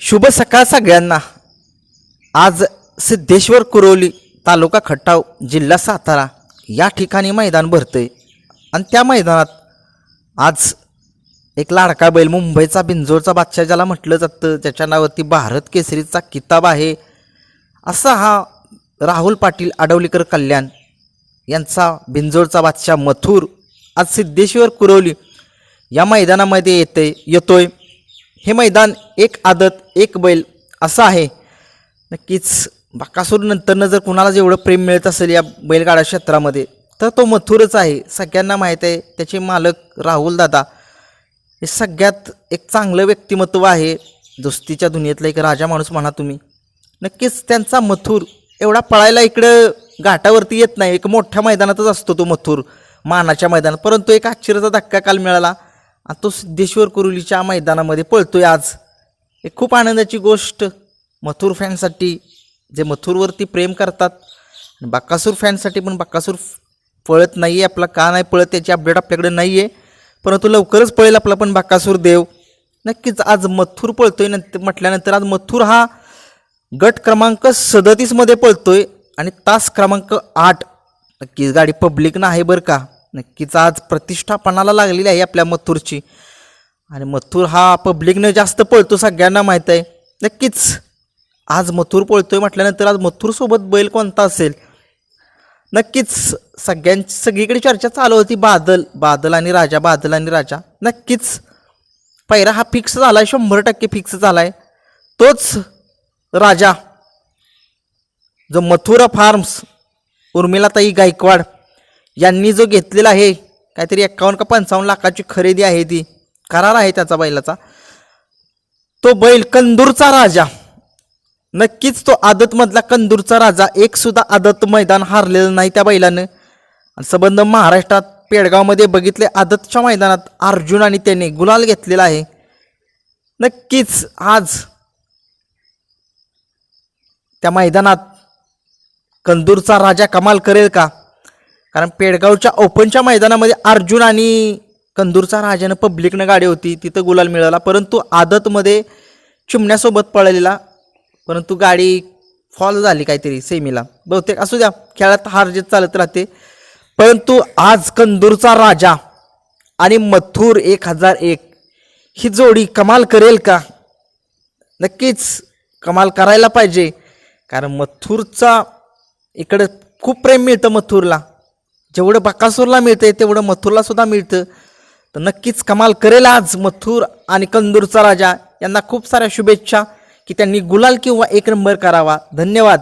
शुभ सकाळ सगळ्यांना. आज सिद्धेश्वर कुरोली तालुका खटाव जिल्हा सातारा या ठिकाणी मैदान भरतं आहे आणि त्या मैदानात आज एक लाडका बैल मुंबईचा बिंजोरचा बादशाह ज्याला म्हटलं जातं त्याच्या नावावरती भारत केसरीचा किताब आहे असा हा राहुल पाटील आडवलीकर कल्याण यांचा बिंजोरचा बादशाह मथुर आज सिद्धेश्वर कुरवली या मैदानामध्ये येते येतोय. हे मैदान एक आदत एक बैल असं आहे. नक्कीच बाकासूर नंतरनं जर कुणाला जेवढं प्रेम मिळत असेल या बैलगाडा क्षेत्रामध्ये तर तो मथुरच आहे. सगळ्यांना माहीत आहे त्याचे मालक राहुल दादा हे सगळ्यात एक चांगलं व्यक्तिमत्व आहे. दोस्तीच्या दुनियेतला एक राजा माणूस म्हणा तुम्ही. नक्कीच त्यांचा मथुर एवढा पळायला इकडं घाटावरती येत नाही. एक मोठ्या मैदानातच असतो तो मथुर मानाच्या मैदानात. परंतु एक आश्चर्याचा धक्का काल मिळाला. आणि तो सिद्धेश्वर कुरुलीच्या मैदानामध्ये पळतोय आज. एक खूप आनंदाची गोष्ट. मथुर फॅनसाठी जे मथुरवरती प्रेम करतात आणि फॅनसाठी पण बाक्कासूर पळत नाही आहे आपला का नाही पळत त्याची अपडेट आपल्याकडे नाही आहे परंतु लवकरच पळेल आपला पण बाक्कासूर देव. नक्कीच आज मथुर पळतोय नंतर म्हटल्यानंतर आज मथुर हा गट क्रमांक सदतीसमध्ये पळतोय आणि तास क्रमांक आठ. नक्कीच गाडी पब्लिक आहे बरं का? नक्कीच आज प्रतिष्ठापणाला लागलेली आहे आपल्या मथुरची. आणि मथुर हा पब्लिकनं जास्त पळतो सगळ्यांना माहीत आहे. नक्कीच आज मथुर पळतोय म्हटल्यानंतर आज मथुरसोबत बैल कोणता असेल? नक्कीच सगळ्यांची सगळीकडे चर्चा चालू होती बादल बादल आणि राजा बादल आणि राजा. नक्कीच पैरा हा फिक्स झाला आहे शंभर टक्के फिक्स झाला आहे तोच राजा जो मथुरा फार्म्स उर्मिलाताई गायकवाड. यांनी जो घेतलेला आहे काहीतरी एक्कावन्न का पंचावन्न लाखाची खरेदी आहे ती. करार आहे त्याचा बैलाचा. तो बैल कंदूरचा राजा. नक्कीच तो आदतमधला कंदूरचा राजा. एक सुद्धा आदत मैदान हारलेलं नाही त्या बैलानं. आणि संबंध महाराष्ट्रात पेडगावमध्ये बघितले आदतच्या मैदानात अर्जुन आणि त्याने गुलाल घेतलेला आहे. नक्कीच आज त्या मैदानात कंदूरचा राजा कमाल करेल का? कारण पेडगावच्या ओपनच्या मैदानामध्ये अर्जुन आणि कंदूरचा राजानं पब्लिकनं गाडी होती तिथं गुलाल मिळाला. परंतु आदतमध्ये चिमण्यासोबत पळलेला परंतु गाडी फॉल झाली काहीतरी सेमीला बहुतेक असू द्या खेळात हार जीत चालत राहते. परंतु आज कंदूरचा राजा आणि मथुर एक हजार एक ही जोडी कमाल करेल का? नक्कीच कमाल करायला पाहिजे. कारण मथुरचा इकडं खूप प्रेम मिळतं मथुरला. जेवढं बकासूरला मिळतंय तेवढं मथुरला सुद्धा मिळतं. तर नक्कीच कमाल करेल आज मथुर आणि कंदूरचा राजा. यांना खूप साऱ्या शुभेच्छा की त्यांनी गुलाल किंवा एक नंबर करावा. धन्यवाद.